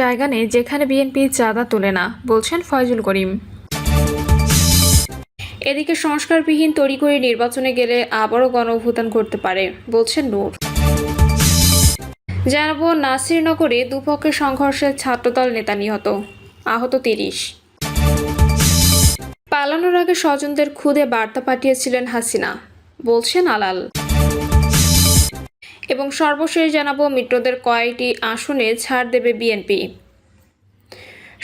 জায়গা নেই যেখানে বিএনপি চাঁদা তোলে না, বলছেন ফয়জুল করিম। এদিকে সংস্কারবিহীন তড়িঘড়ি নির্বাচনে গেলে আবারও গণভূতান করতে পারে, বলছেন নূর। জানাব নাসিরনগরে দুপক্ষের সংঘর্ষে ছাত্রদল নেতা নিহত, আহত তিরিশ। পালানোর আগে স্বজনদের খুদে বার্তা পাঠিয়েছিলেন হাসিনা, বলছেন আলাল। এবং সর্বশেষ জানাব মিত্রদের কয়েকটি আসনে ছাড় দেবে বিএনপি।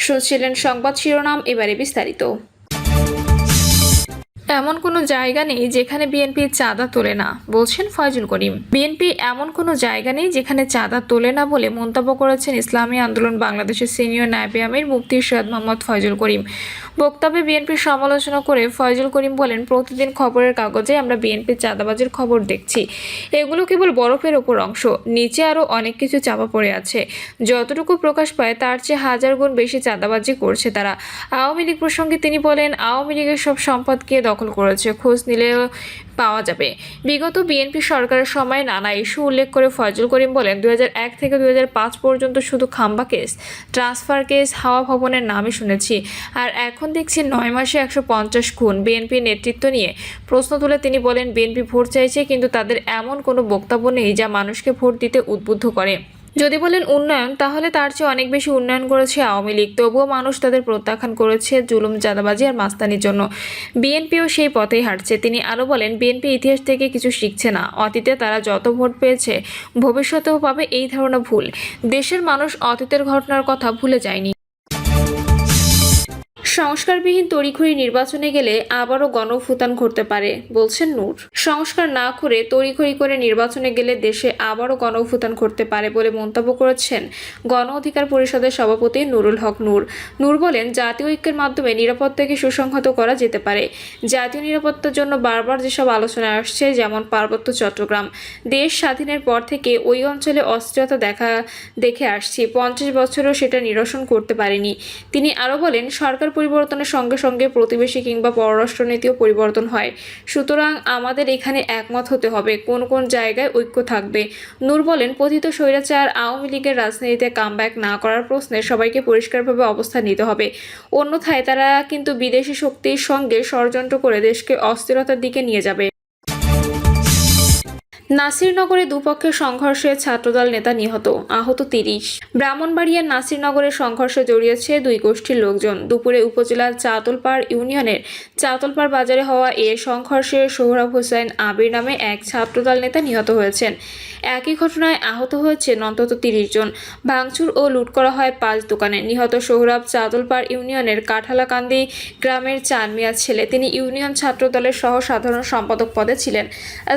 শুনছিলেন সংবাদ শিরোনাম এবারে বিস্তারিত। এমন কোনো জায়গা নেই যেখানে বিএনপি চাঁদা তোলে না, বলছেন ফয়জুল করিম। বিএনপি এমন কোনো জায়গা নেই যেখানে চাঁদা তোলে না বলে মন্তব্য করেছেন ইসলামী আন্দোলন বাংলাদেশের সিনিয়র নায়বে আমির মুফতি সৈয়দ মোহাম্মদ ফয়জুল করিম। বক্তব্যে বিএনপির সমালোচনা করে ফয়জুল করিম বলেন, প্রতিদিন খবরের কাগজে আমরা বিএনপির চাঁদাবাজির খবর দেখছি। এগুলো কেবল বরফের ওপর অংশ, নিচে আরও অনেক কিছু চাপা পড়ে আছে। যতটুকু প্রকাশ পায়, তার চেয়ে হাজার গুণ বেশি চাঁদাবাজি করছে তারা। আওয়ামী লীগ প্রসঙ্গে তিনি বলেন, আওয়ামী লীগের সব সম্পদকে দখল করেছে, খোঁজ নিলে পাওয়া যাবে। বিগত বিএনপি সরকারের সময় নানা ইস্যু উল্লেখ করে ফয়জুল করিম বলেন, দুই হাজার এক থেকে দুই হাজার পাঁচ পর্যন্ত শুধু খাম্বা কেস, ট্রান্সফার কেস, হাওয়া ভবনের নামই শুনেছি। আর এখন দেখছি নয় মাসে একশো পঞ্চাশ খুন। বিএনপির নেতৃত্ব নিয়ে প্রশ্ন তুলে তিনি বলেন, বিএনপি ভোট চাইছে, কিন্তু তাদের এমন কোনো বক্তব্য নেই যা মানুষকে ভোট দিতে উদ্বুদ্ধ করে। যদি বলেন উন্নয়ন, তাহলে তার চেয়ে অনেক বেশি উন্নয়ন করেছে আওয়ামী লীগ। তবুও মানুষ তাদের প্রত্যাখ্যান করেছে জুলুম, চাঁদাবাজি আর মাস্তানির জন্য। বিএনপিও সেই পথেই হাঁটছে। তিনি আরও বলেন, বিএনপি ইতিহাস থেকে কিছু শিখছে না। অতীতে তারা যত ভোট পেয়েছে, ভবিষ্যতেও পাবে এই ধারণা ভুল। দেশের মানুষ অতীতের ঘটনার কথা ভুলে যায়নি। সংস্কারবিহীন তড়িঘড়ি নির্বাচনে গেলে আবারও গণফুতান ঘটতে পারে, বলছেন নূর। সংস্কার না করে তড়িঘড়ি করে নির্বাচনে গেলে দেশে আবারও গণফুতান ঘটতে পারে বলে মন্তব্য করেছেন গণ অধিকার পরিষদের সভাপতি নুরুল হক নূর। নূর বলেন, জাতীয় ঐক্যের মাধ্যমে নিরাপত্তাকে সুসংহত করা যেতে পারে। জাতীয় নিরাপত্তার জন্য বারবার যেসব আলোচনা আসছে, যেমন পার্বত্য চট্টগ্রাম, দেশ স্বাধীনের পর থেকে ওই অঞ্চলে অস্থিরতা দেখা, দেখে আসছি। পঞ্চাশ বছরও সেটা নিরসন করতে পারেনি। তিনি আরও বলেন, সরকার পরিবর্তনের সঙ্গে সঙ্গে প্রতিবেশী কিংবা পররাষ্ট্রনীতিও পরিবর্তন হয়। সুতরাং আমাদের এখানে একমত হতে হবে, কোন কোন জায়গায় ঐক্য থাকবে। নূর বলেন পতিত স্বৈরাচার আওয়ামী লীগের রাজনীতিতে কামব্যাক না করার প্রশ্নে সবাইকে পরিষ্কারভাবে অবস্থান নিতে হবে। অন্যথায় তারা কিন্তু বিদেশি শক্তির সঙ্গে ষড়যন্ত্র করে দেশকে অস্থিরতার দিকে নিয়ে যাবে। নাসিরনগরে দুপক্ষের সংঘর্ষে ছাত্রদল নেতা নিহত, আহত তিরিশ। ব্রাহ্মণবাড়িয়ার নাসিরনগরের সংঘর্ষে জড়িয়েছে দুই গোষ্ঠীর লোকজন। দুপুরে উপজেলার চাতলপাড় ইউনিয়নের চাতলপাড় বাজারে হওয়া এ সংঘর্ষে সোহরাব হোসেন আবির নামে এক ছাত্রদল নেতা নিহত হয়েছেন। একই ঘটনায় আহত হয়েছেন অন্তত তিরিশ জন। ভাঙচুর ও লুট করা হয় পাঁচ দোকানে। নিহত সোহরাব চাতলপাড় ইউনিয়নের কাঠালাকান্দি গ্রামের চান মিয়ার ছেলে। তিনি ইউনিয়ন ছাত্রদলের সহ সাধারণ সম্পাদক পদে ছিলেন।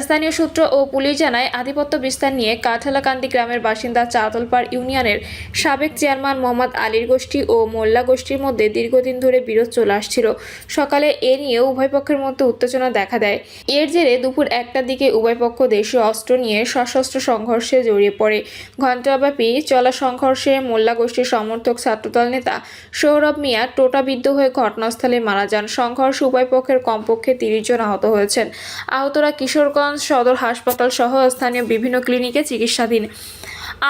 স্থানীয় সূত্র ও পুলিশ জানায় আধিপত্য বিস্তার নিয়ে কাঠালাকান্দি গ্রামের বাসিন্দা চাতলপাড় ইউনিয়নের সাবেক চেয়ারম্যান মোহাম্মদ আলীর গোষ্ঠী ও মোল্লা গোষ্ঠীর মধ্যে দীর্ঘদিন ধরে বিরোধ চলে আসছিল। সকালে এ নিয়ে উভয় পক্ষের মধ্যে উত্তেজনা দেখা দেয়। এর জেরে দুপুর একটার দিকে উভয় পক্ষ দেশীয় অস্ত্র নিয়ে সশস্ত্র সংঘর্ষে জড়িয়ে পড়ে। ঘণ্টাব্যাপী চলা সংঘর্ষে মোল্লা গোষ্ঠীর সমর্থক ছাত্রদল নেতা সৌরভ মিয়া টোটাবিদ্ধ হয়ে ঘটনাস্থলে মারা যান। সংঘর্ষ উভয় পক্ষের কমপক্ষে তিরিশ জন আহত হয়েছেন। আহতরা কিশোরগঞ্জ সদর হাসপাতাল সহ স্থানীয় বিভিন্ন ক্লিনিকে চিকিৎসাধীন।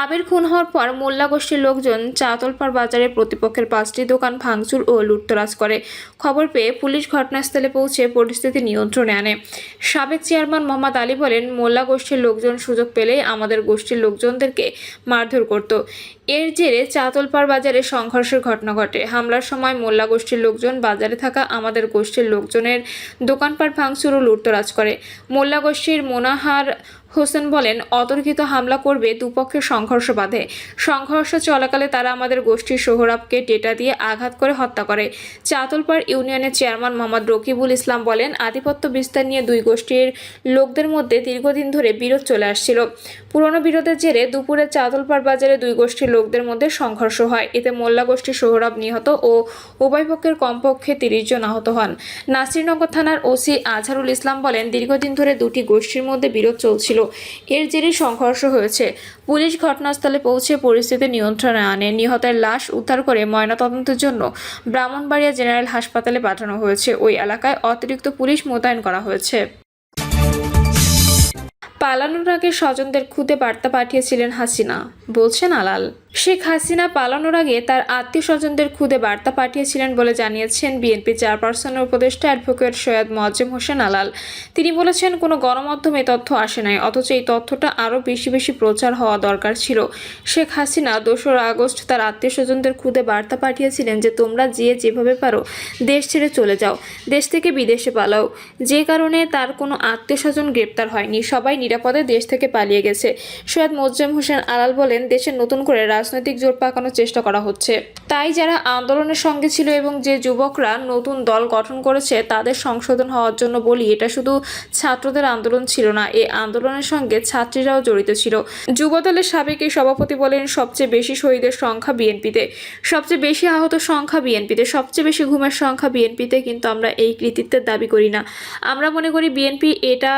আবির খুন হওয়ার পর মোল্লা গোষ্ঠীর লোকজন চাতলপাড় বাজারে প্রতিপক্ষের পাঁচটি দোকান ভাঙচুর ও লুটতরাজ করে। খবর পেয়ে পুলিশ ঘটনাস্থলে পৌঁছে পরিস্থিতি নিয়ন্ত্রণে আনে। সাবেক চেয়ারম্যান মোহাম্মদ আলী বলেন, মোল্লা গোষ্ঠীর লোকজন সুযোগ পেলেই আমাদের গোষ্ঠীর লোকজনদেরকে মারধর করত। এর জেরে চাতলপাড় বাজারে সংঘর্ষের ঘটনা ঘটে। হামলার সময় মোল্লা গোষ্ঠীর লোকজন বাজারে থাকা আমাদের গোষ্ঠীর লোকজনের দোকানপাট ভাঙচুর ও লুটতরাজ করে। মোল্লা গোষ্ঠীর মোনাহার হোসেন বলেন, অতর্কিত হামলা করবে দুপক্ষের সংঘর্ষ বাঁধে। সংঘর্ষ চলাকালে তারা আমাদের গোষ্ঠীর সোহরাবকে টেটা দিয়ে আঘাত করে হত্যা করে। চাতলপাড় ইউনিয়নের চেয়ারম্যান মোহাম্মদ রকিবুল ইসলাম বলেন, আধিপত্য বিস্তার নিয়ে দুই গোষ্ঠীর লোকদের মধ্যে দীর্ঘদিন ধরে বিরোধ চলে আসছিল। পুরনো বিরোধের জেরে দুপুরে চাতলপাড় বাজারে দুই গোষ্ঠীর লোকদের মধ্যে সংঘর্ষ হয়। এতে মোল্লা গোষ্ঠীর সোহরাব নিহত ও উভয় পক্ষের কমপক্ষে তিরিশ জন আহত হন। নাসিরনগর থানার ওসি আজহারুল ইসলাম বলেন, দীর্ঘদিন ধরে দুটি গোষ্ঠীর মধ্যে বিরোধ চলছিল। এর জেরে সংঘর্ষ হয়েছে। পুলিশ ঘটনাস্থলে পৌঁছে পরিস্থিতি নিয়ন্ত্রণে আনে। নিহতের লাশ উদ্ধার করে ময়নাতদন্তের জন্য ব্রাহ্মণবাড়িয়া জেনারেল হাসপাতালে পাঠানো হয়েছে। ওই এলাকায় অতিরিক্ত পুলিশ মোতায়েন করা হয়েছে। পালানোর আগে স্বজনদের খুদে বার্তা পাঠিয়েছিলেন হাসিনা। বলছেন আলাল। শেখ হাসিনা পালানোর আগে তার আত্মীয় স্বজনদের খুদে বার্তা পাঠিয়েছিলেন বলে জানিয়েছেন বিএনপি চেয়ারপারসনের উপদেষ্টা অ্যাডভোকেট সৈয়দ মোয়াজ্জেম হোসেন আলাল। তিনি বলেছেন, কোনো গণমাধ্যমে তথ্য আসে নাই, অথচ এই তথ্যটা আরও বেশি বেশি প্রচার হওয়া দরকার ছিল। শেখ হাসিনা দোসরা আগস্ট তার আত্মীয় স্বজনদের খুদে বার্তা পাঠিয়েছিলেন যে, তোমরা যে যেভাবে পারো, দেশ ছেড়ে চলে যাও, দেশ থেকে বিদেশে পালাও। যে কারণে তার কোনো আত্মীয় স্বজন গ্রেপ্তার হয়নি, সবাই নিরাপদে দেশ থেকে পালিয়ে গেছে। সৈয়দ মোজ্জেম হোসেন আলাল বলেন দেশে নতুন করে রাজনৈতিক জোট পাকানোর চেষ্টা করা হচ্ছে। তাই যারা আন্দোলনের সঙ্গে ছিল এবং যে যুবকরা নতুন দল গঠন করেছে, তাদের সংশোধন হওয়ার জন্য বলি, এটা শুধু ছাত্রদের আন্দোলন ছিল না এই আন্দোলনের সঙ্গে ছাত্রীরাও জড়িত ছিল। যুবদলের সাবেক এই সভাপতি বলেন, সবচেয়ে বেশি শহীদের সংখ্যা বিএনপিতে। সবচেয়ে বেশি আহত সংখ্যা বিএনপিতে, সবচেয়ে বেশি ঘুমের সংখ্যা বিএনপিতে কিন্তু আমরা এই কৃতিত্বের দাবি করি না। আমরা মনে করি বিএনপি এটা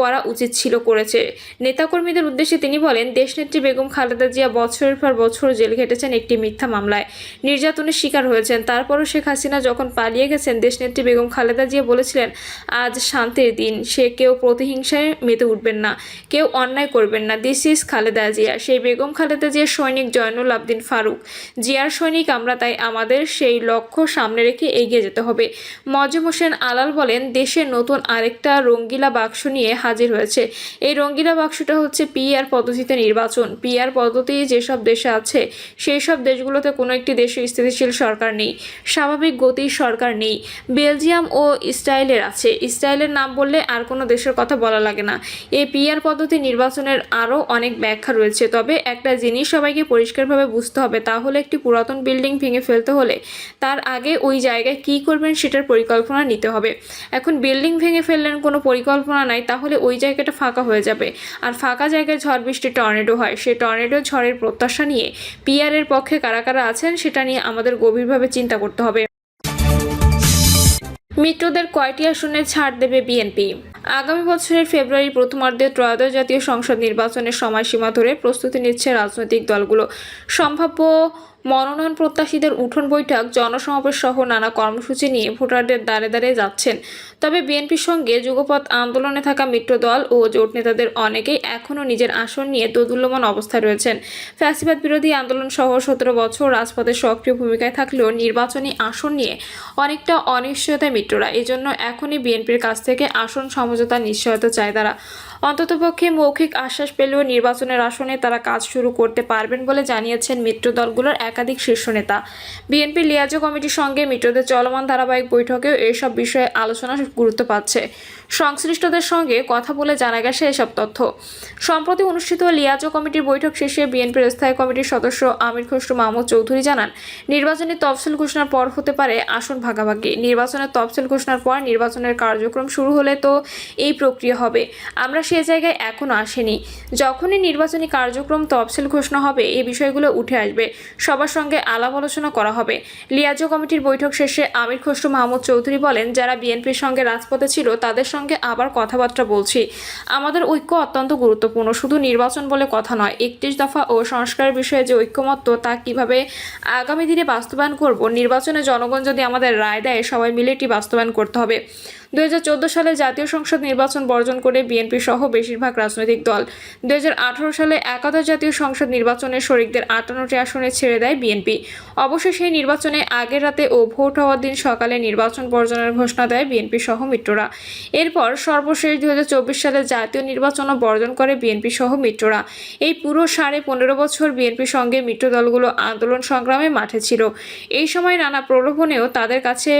করা উচিত ছিল করেছে। নেতাকর্মীদের উদ্দেশ্যে তিনি বলেন, দেশনেত্রী বেগম খালেদা জিয়া বছরের পর বছর জেল খেটেছেন একটি মিথ্যা মামলায়। নির্যাতনের শিকার হয়েছেন। তারপরও শেখ হাসিনা যখন পালিয়ে গেছেন, দেশনেত্রী বেগম খালেদা জিয়া বলেছিলেন, আজ শান্তির দিন। সে কেউ প্রতিহিংসায় মেতে উঠবেন না। কেউ অন্যায় করবেন না। This is Khaleda Zia. সেই বেগম খালেদা জিয়ার সৈনিক জয়নুল আবদিন ফারুক। জিয়ার সৈনিক আমরা, তাই আমাদের সেই লক্ষ্য সামনে রেখে এগিয়ে যেতে হবে। মজম হোসেন আলাল বলেন, দেশে নতুন আরেকটা রঙ্গিলা বাক্স নিয়ে হাজির হয়েছে। এই রঙ্গিলা বাক্সটা হচ্ছে পিআর পদ্ধতিতে নির্বাচন। পিআর পদ্ধতি যেসব দেশে আছে সেই সব দেশগুলোতে কোনো একটি দেশে স্থিতিশীল সরকার নেই। স্বাভাবিক গতির সরকার নেই। বেলজিয়াম ও ইসরায়েলের আছে। ইসরায়েলের নাম বললে আর কোনো দেশের কথা বলা লাগে না। এই পিআর পদ্ধতি নির্বাচনের আরও অনেক ব্যাখ্যা রয়েছে। তবে একটা জিনিস সবাইকে পরিষ্কারভাবে বুঝতে হবে, তা হলে একটি পুরাতন বিল্ডিং ভেঙে ফেলতে হলে তার আগে ওই জায়গায় কী করবেন সেটার পরিকল্পনা নিতে হবে। এখন বিল্ডিং ভেঙে ফেললেন কোনো পরিকল্পনা নাই, তাহলে ওই জায়গাটা ফাঁকা হয়ে যাবে। আর ফাঁকা জায়গায় ঝড় বৃষ্টি টর্নেডো হয়। সেই টর্নেডো ঝড়ের প্রত্যাশা নিয়ে পিআরের পক্ষে কারা কারা আছেন সেটা নিয়ে আমাদের গভীরভাবে চিন্তা করতে হবে। মিত্রদের কয়টি আসনে ছাড় দেবে বিএনপি? আগামী বছরের ফেব্রুয়ারি প্রথমার্ধে ত্রয়োদশ জাতীয় সংসদ নির্বাচনের সময়সীমা ধরে প্রস্তুতি নিচ্ছে রাজনৈতিক দলগুলো। সম্ভাব্য মনোনয়ন প্রত্যাশীদের উঠোন বৈঠক, জনসমাবেশ সহ নানা কর্মসূচি নিয়ে ভোটারদের দ্বারে দ্বারে যাচ্ছেন। তবে বিএনপির সঙ্গে যুগপথ আন্দোলনে থাকা মিত্র দল ও জোট নেতাদের অনেকেই এখনও নিজের আসন নিয়ে দোদুল্যমান অবস্থায় রয়েছেন। ফ্যাসিবাদ বিরোধী আন্দোলন সহ সতেরো বছর রাজপথে সক্রিয় ভূমিকায় থাকলেও নির্বাচনী আসন নিয়ে অনেকটা অনিশ্চয়তায় মিত্ররা। এজন্য এখনই বিএনপির কাছ থেকে আসন সমঝোতা নিশ্চয়তা চায় তারা। অন্ততপক্ষে মৌখিক আশ্বাস পেলেও নির্বাচনের আসনে তারা কাজ শুরু করতে পারবেন বলে জানিয়েছেন মিত্র দলগুলোর একাধিক শীর্ষ নেতা। বিএনপি লিয়াজো কমিটির সঙ্গে মিত্রদের চলমান ধারাবাহিক বৈঠকেও এসব বিষয়ে আলোচনা গুরুত্ব পাচ্ছে। সংশ্লিষ্টদের সঙ্গে কথা বলে জানা গেছে এসব তথ্য। সম্প্রতি অনুষ্ঠিত লিয়াজো কমিটির বৈঠক শেষে বিএনপির স্থায়ী কমিটির সদস্য আমির খসরু মাহমুদ চৌধুরী জানান, নির্বাচনী তফসিল ঘোষণার পর হতে পারে আসন ভাগাভাগি। নির্বাচনের তফসিল ঘোষণার পর নির্বাচনের কার্যক্রম শুরু হলে তো এই প্রক্রিয়া হবে। আমরা সে জায়গায় এখনও আসেনি। যখনই নির্বাচনী কার্যক্রম তফসিল ঘোষণা হবে এই বিষয়গুলো উঠে আসবে। সবার সঙ্গে আলাপ আলোচনা করা হবে। লিয়াজো কমিটির বৈঠক শেষে আমির খসরু মাহমুদ চৌধুরী বলেন, যারা বিএনপির সঙ্গে রাজপথে ছিল, তাদের সঙ্গে আবার কথাবার্তা বলছি। আমাদের ঐক্য অত্যন্ত গুরুত্বপূর্ণ, শুধু নির্বাচন বলে কথা নয়, একত্রিশ দফা ও সংস্কারের বিষয়ে যে ঐক্যমত্য, তা কীভাবে আগামী দিনে বাস্তবায়ন করব, নির্বাচনে জনগণ যদি আমাদের রায় দেয়, সবাই মিলে এটি বাস্তবায়ন করতে হবে। দুই হাজার চোদ্দ সালে জাতীয় সংসদ নির্বাচন বর্জন করে বিএনপি সহ বেশিরভাগ রাজনৈতিক দল। দুই হাজার আঠারো সালে একাদশ জাতীয় সংসদ নির্বাচনে শরিকদের আটান্নটি আসনে ছেড়ে দেয় বিএনপি। অবশ্য সেই নির্বাচনে আগের রাতে ও ভোট হওয়ার দিন সকালে নির্বাচন বর্জনের ঘোষণা দেয় বিএনপি সহ মিত্ররা। এরপর সর্বশেষ দুই হাজার চব্বিশ সালে জাতীয় নির্বাচনও বর্জন করে বিএনপি সহ মিত্ররা। এই পুরো সাড়ে পনেরো বছর বিএনপির সঙ্গে মিত্র দলগুলো আন্দোলন সংগ্রামে মাঠে ছিল। এই সময় নানা প্রলোভনেও তাদের কাছে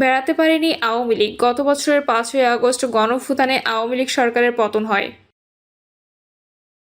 বেড়াতে পারেনি আওয়ামী লীগ। গত বছরের পাঁচই আগস্ট গণফুতানে আওয়ামী লীগ সরকারের পতন হয়।